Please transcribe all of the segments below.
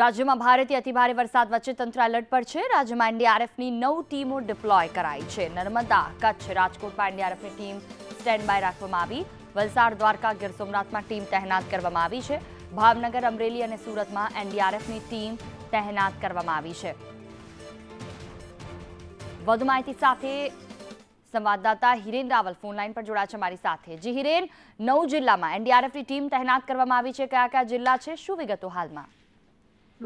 રાજ્યમાં ભારેથી અતિભારે વરસાદ વચ્ચે તંત્ર એલર્ટ પર છે. રાજ્યમાં એનડીઆરએફની નવ ટીમો ડિપ્લોય કરાઈ છે. નર્મદા, કચ્છ, રાજકોટમાં એનડીઆરએફની ટીમ સ્ટેન્ડ બાય રાખવામાં આવી. વલસાડ, દ્વારકા, ગીર સોમનાથમાં ટીમ તહેનાત કરવામાં આવી છે. ભાવનગર, અમરેલી અને સુરતમાં એનડીઆરએફની ટીમ તહેનાત કરવામાં આવી છે. વધુ માહિતી સાથે સંવાદદાતા હિરેન રાવલ ફોન લાઈન પર જોડાયા છે મારી સાથે. જી હિરેન, નવ જિલ્લામાં એનડીઆરએફની ટીમ તહેનાત કરવામાં આવી છે. કયા કયા જિલ્લા છે? શું વિગતો હાલમાં?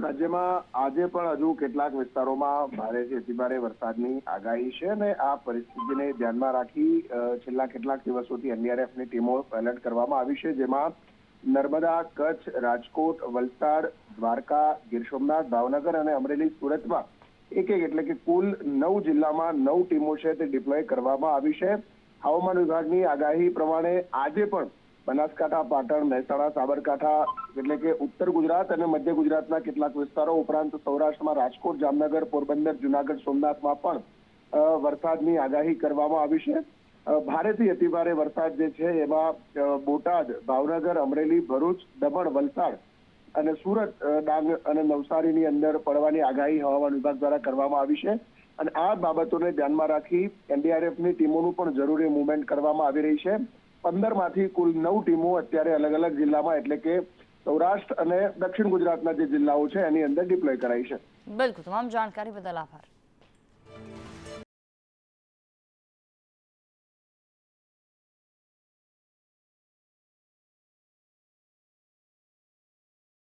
રાજ્યમાં આજે પણ હજુ કેટલાક વિસ્તારોમાં ભારેથી અતિભારે વરસાદની આગાહી છે અને આ પરિસ્થિતિને ધ્યાનમાં રાખી છેલ્લા કેટલાક દિવસોથી એનડીઆરએફની ટીમો એલર્ટ કરવામાં આવી છે, જેમાં નર્મદા, કચ્છ, રાજકોટ, વલસાડ, દ્વારકા, ગીર સોમનાથ, ભાવનગર અને અમરેલી, સુરતમાં એક એક એટલે કે કુલ નવ જિલ્લામાં નવ ટીમો છે તે ડિપ્લોય કરવામાં આવી છે. હવામાન વિભાગની આગાહી પ્રમાણે આજે પણ બનાસકાંઠા, પાટણ, મહેસાણા, સાબરકાંઠા એટલે કે ઉત્તર ગુજરાત અને મધ્ય ગુજરાતના કેટલાક વિસ્તારો ઉપરાંત સૌરાષ્ટ્રમાં રાજકોટ, જામનગર, પોરબંદર, જુનાગઢ, સોમનાથમાં પણ વરસાદની આગાહી કરવામાં આવી છે. ભારેથી અતિભારે વરસાદ જે છે એમાં બોટાદ, ભાવનગર, અમરેલી, ભરૂચ, દમણ, વલસાડ અને સુરત ડાંગ અને નવસારીની અંદર પડવાની આગાહી હવામાન વિભાગ દ્વારા કરવામાં આવી છે. અને આ બાબતોને ધ્યાનમાં રાખી એનડીઆરએફની ટીમોનું પણ જરૂરી મુવમેન્ટ કરવામાં આવી રહી છે. પંદરમાંથી કુલ નવ ટીમો અત્યારે અલગ અલગ જિલ્લામાં, એટલે કે સૌરાષ્ટ્ર અને દક્ષિણ ગુજરાતના જે જિલ્લાઓ છે, એની અંદર ડિપ્લોય કરાઈ છે. બિલકુલ, તમામ જાણકારી બદલ આભાર.